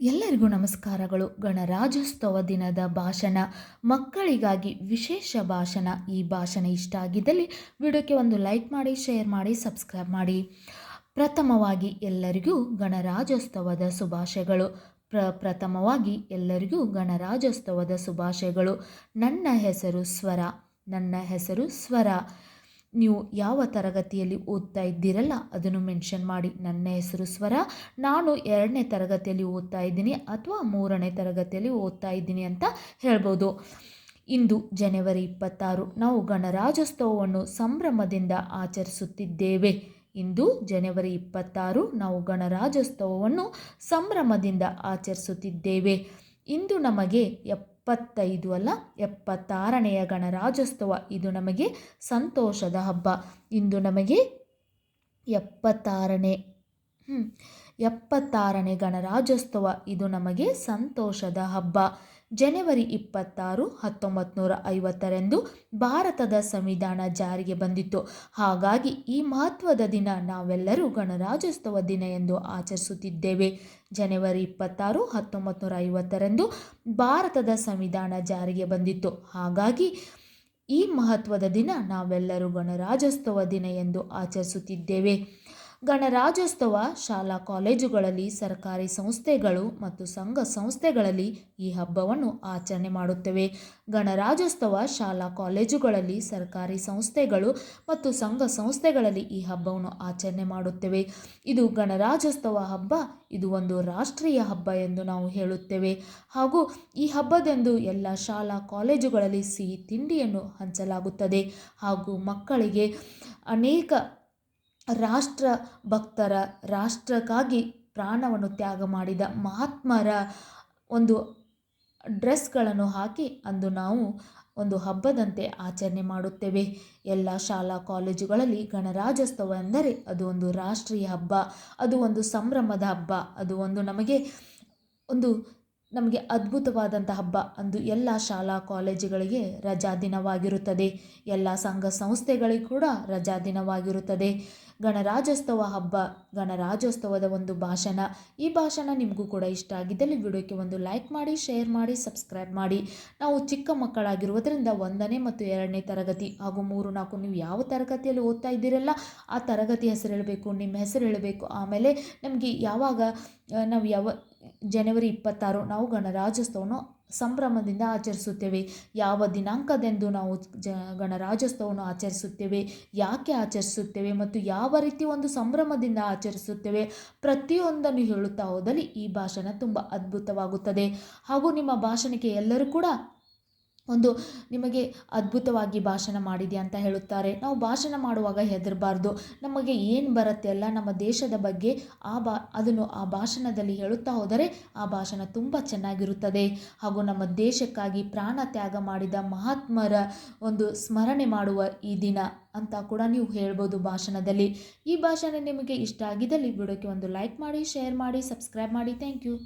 ಎಲ್ಲರಿಗೂ ನಮಸ್ಕಾರಗಳು. ಗಣರಾಜ್ಯೋತ್ಸವ ದಿನದ ಭಾಷಣ. ಮಕ್ಕಳಿಗಾಗಿ ವಿಶೇಷ ಭಾಷಣ. ಈ ಭಾಷಣ ಇಷ್ಟ ಆಗಿದ್ದಲ್ಲಿ ವಿಡಿಯೋಕ್ಕೆ ಒಂದು ಲೈಕ್ ಮಾಡಿ, ಶೇರ್ ಮಾಡಿ, ಸಬ್ಸ್ಕ್ರೈಬ್ ಮಾಡಿ. ಪ್ರಥಮವಾಗಿ ಎಲ್ಲರಿಗೂ ಗಣರಾಜ್ಯೋತ್ಸವದ ಶುಭಾಶಯಗಳು. ಪ್ರ, ಪ್ರಥಮವಾಗಿ ಎಲ್ಲರಿಗೂ ಗಣರಾಜ್ಯೋತ್ಸವದ ಶುಭಾಶಯಗಳು. ನನ್ನ ಹೆಸರು ಸ್ವರ. ನನ್ನ ಹೆಸರು ಸ್ವರ. ನೀವು ಯಾವ ತರಗತಿಯಲ್ಲಿ ಓದ್ತಾ ಇದ್ದೀರಲ್ಲ, ಅದನ್ನು ಮೆನ್ಷನ್ ಮಾಡಿ. ನನ್ನ ಹೆಸರು ಸ್ವರ. ನಾನು ಎರಡನೇ ತರಗತಿಯಲ್ಲಿ ಓದ್ತಾ ಇದ್ದೀನಿ ಅಥವಾ ಮೂರನೇ ತರಗತಿಯಲ್ಲಿ ಓದ್ತಾ ಇದ್ದೀನಿ ಅಂತ ಹೇಳ್ಬೋದು. ಇಂದು ಜನವರಿ ಇಪ್ಪತ್ತಾರು. ನಾವು ಗಣರಾಜ್ಯೋತ್ಸವವನ್ನು ಸಂಭ್ರಮದಿಂದ ಆಚರಿಸುತ್ತಿದ್ದೇವೆ. ಇಂದು ಜನವರಿ ಇಪ್ಪತ್ತಾರು. ನಾವು ಗಣರಾಜ್ಯೋತ್ಸವವನ್ನು ಸಂಭ್ರಮದಿಂದ ಆಚರಿಸುತ್ತಿದ್ದೇವೆ. ಇಂದು ನಮಗೆ ಎಪ್ಪತ್ತೈದು ಅಲ್ಲ, ಎಪ್ಪತ್ತಾರನೆಯ ಗಣರಾಜ್ಯೋತ್ಸವ. ಇದು ನಮಗೆ ಸಂತೋಷದ ಹಬ್ಬ. ಇಂದು ನಮಗೆ ಎಪ್ಪತ್ತಾರನೇ ಎಪ್ಪತ್ತಾರನೇ ಗಣರಾಜ್ಯೋತ್ಸವ. ಇದು ನಮಗೆ ಸಂತೋಷದ ಹಬ್ಬ. ಜನವರಿ ಇಪ್ಪತ್ತಾರು ಹತ್ತೊಂಬತ್ತು ನೂರ ಐವತ್ತರಂದು ಭಾರತದ ಸಂವಿಧಾನ ಜಾರಿಗೆ ಬಂದಿತ್ತು. ಹಾಗಾಗಿ ಈ ಮಹತ್ವದ ದಿನ ನಾವೆಲ್ಲರೂ ಗಣರಾಜ್ಯೋತ್ಸವ ದಿನ ಎಂದು ಆಚರಿಸುತ್ತಿದ್ದೇವೆ. ಜನವರಿ ಇಪ್ಪತ್ತಾರು ಹತ್ತೊಂಬತ್ತು ನೂರ ಐವತ್ತರಂದು ಭಾರತದ ಸಂವಿಧಾನ ಜಾರಿಗೆ ಬಂದಿತ್ತು. ಹಾಗಾಗಿ ಈ ಮಹತ್ವದ ದಿನ ನಾವೆಲ್ಲರೂ ಗಣರಾಜ್ಯೋತ್ಸವ ದಿನ ಎಂದು ಆಚರಿಸುತ್ತಿದ್ದೇವೆ. ಗಣರಾಜ್ಯೋತ್ಸವ ಶಾಲಾ ಕಾಲೇಜುಗಳಲ್ಲಿ, ಸರ್ಕಾರಿ ಸಂಸ್ಥೆಗಳು ಮತ್ತು ಸಂಘ ಸಂಸ್ಥೆಗಳಲ್ಲಿ ಈ ಹಬ್ಬವನ್ನು ಆಚರಣೆ ಮಾಡುತ್ತವೆ. ಗಣರಾಜ್ಯೋತ್ಸವ ಶಾಲಾ ಕಾಲೇಜುಗಳಲ್ಲಿ, ಸರ್ಕಾರಿ ಸಂಸ್ಥೆಗಳು ಮತ್ತು ಸಂಘ ಸಂಸ್ಥೆಗಳಲ್ಲಿ ಈ ಹಬ್ಬವನ್ನು ಆಚರಣೆ ಮಾಡುತ್ತೇವೆ. ಇದು ಗಣರಾಜ್ಯೋತ್ಸವ ಹಬ್ಬ, ಇದು ಒಂದು ರಾಷ್ಟ್ರೀಯ ಹಬ್ಬ ಎಂದು ನಾವು ಹೇಳುತ್ತೇವೆ. ಹಾಗೂ ಈ ಹಬ್ಬದಂದು ಎಲ್ಲ ಶಾಲಾ ಕಾಲೇಜುಗಳಲ್ಲಿ ಸಿಹಿ ತಿಂಡಿಯನ್ನು ಹಂಚಲಾಗುತ್ತದೆ. ಹಾಗೂ ಮಕ್ಕಳಿಗೆ ಅನೇಕ ರಾಷ್ಟ್ರ ಭಕ್ತರ ರಾಷ್ಟ್ರಕ್ಕಾಗಿ ಪ್ರಾಣವನ್ನು ತ್ಯಾಗ ಮಾಡಿದ ಮಹಾತ್ಮರ ಒಂದು ಡ್ರೆಸ್ಗಳನ್ನು ಹಾಕಿ ಅಂದು ನಾವು ಒಂದು ಹಬ್ಬದಂತೆ ಆಚರಣೆ ಮಾಡುತ್ತೇವೆ. ಎಲ್ಲ ಶಾಲಾ ಕಾಲೇಜುಗಳಲ್ಲಿ ಗಣರಾಜ್ಯೋತ್ಸವ ಎಂದರೆ ಅದು ಒಂದು ರಾಷ್ಟ್ರೀಯ ಹಬ್ಬ, ಅದು ಒಂದು ಸಂಭ್ರಮದ ಹಬ್ಬ, ಅದು ಒಂದು ನಮಗೆ ಒಂದು ನಮಗೆ ಅದ್ಭುತವಾದಂಥ ಹಬ್ಬ ಅಂದು ಎಲ್ಲ ಶಾಲಾ ಕಾಲೇಜುಗಳಿಗೆ ರಜಾ ದಿನವಾಗಿರುತ್ತದೆ. ಎಲ್ಲ ಸಂಘ ಸಂಸ್ಥೆಗಳಿಗೆ ಕೂಡ ರಜಾ ದಿನವಾಗಿರುತ್ತದೆ. ಗಣರಾಜ್ಯೋತ್ಸವ ಹಬ್ಬ, ಗಣರಾಜ್ಯೋತ್ಸವದ ಒಂದು ಭಾಷಣ. ಈ ಭಾಷಣ ನಿಮಗೂ ಕೂಡ ಇಷ್ಟ ಆಗಿದ್ದಲ್ಲಿ ವಿಡಿಯೋಕ್ಕೆ ಒಂದು ಲೈಕ್ ಮಾಡಿ, ಶೇರ್ ಮಾಡಿ, ಸಬ್ಸ್ಕ್ರೈಬ್ ಮಾಡಿ. ನಾವು ಚಿಕ್ಕ ಮಕ್ಕಳಾಗಿರುವುದರಿಂದ ಒಂದನೇ ಮತ್ತು ಎರಡನೇ ತರಗತಿ ಹಾಗೂ ಮೂರು, ನಾಲ್ಕು ನೀವು ಯಾವ ತರಗತಿಯಲ್ಲಿ ಓದ್ತಾ ಇದ್ದೀರಲ್ಲ ಆ ತರಗತಿ ಹೆಸರು ಹೇಳಬೇಕು, ನಿಮ್ಮ ಹೆಸರು ಹೇಳಬೇಕು. ಆಮೇಲೆ ನಮಗೆ ಯಾವಾಗ ನಾವು ಯಾವ, ಜನವರಿ ಇಪ್ಪತ್ತಾರು ನಾವು ಗಣರಾಜ್ಯೋತ್ಸವವನ್ನು ಸಂಭ್ರಮದಿಂದ ಆಚರಿಸುತ್ತೇವೆ. ಯಾವ ದಿನಾಂಕದೆಂದು ನಾವು ಜ, ಗಣರಾಜ್ಯೋತ್ಸವವನ್ನು ಆಚರಿಸುತ್ತೇವೆ, ಯಾಕೆ ಆಚರಿಸುತ್ತೇವೆ ಮತ್ತು ಯಾವ ರೀತಿ ಒಂದು ಸಂಭ್ರಮದಿಂದ ಆಚರಿಸುತ್ತೇವೆ ಪ್ರತಿಯೊಂದನ್ನು ಹೇಳುತ್ತಾ ಹೋದಲ್ಲಿ ಈ ಭಾಷಣ ತುಂಬ ಅದ್ಭುತವಾಗುತ್ತದೆ. ಹಾಗೂ ನಿಮ್ಮ ಭಾಷಣಕ್ಕೆ ಎಲ್ಲರೂ ಕೂಡ ಒಂದು ನಿಮಗೆ ಅದ್ಭುತವಾಗಿ ಭಾಷಣ ಮಾಡಿದೆ ಅಂತ ಹೇಳುತ್ತಾರೆ. ನಾವು ಭಾಷಣ ಮಾಡುವಾಗ ಹೆದರಬಾರ್ದು. ನಮಗೆ ಏನು ಬರುತ್ತೆ ಅಲ್ಲ, ನಮ್ಮ ದೇಶದ ಬಗ್ಗೆ ಆ ಬಾ, ಅದನ್ನು ಆ ಭಾಷಣದಲ್ಲಿ ಹೇಳುತ್ತಾ ಹೋದರೆ ಆ ಭಾಷಣ ತುಂಬ ಚೆನ್ನಾಗಿರುತ್ತದೆ. ಹಾಗೂ ನಮ್ಮ ದೇಶಕ್ಕಾಗಿ ಪ್ರಾಣ ತ್ಯಾಗ ಮಾಡಿದ ಮಹಾತ್ಮರ ಒಂದು ಸ್ಮರಣೆ ಮಾಡುವ ಈ ದಿನ ಅಂತ ಕೂಡ ನೀವು ಹೇಳ್ಬೋದು ಭಾಷಣದಲ್ಲಿ. ಈ ಭಾಷಣ ನಿಮಗೆ ಇಷ್ಟ ಆಗಿದ್ದಲ್ಲಿ ವಿಡಿಯೋಕ್ಕೆ ಒಂದು ಲೈಕ್ ಮಾಡಿ, ಶೇರ್ ಮಾಡಿ, ಸಬ್ಸ್ಕ್ರೈಬ್ ಮಾಡಿ. Thank you.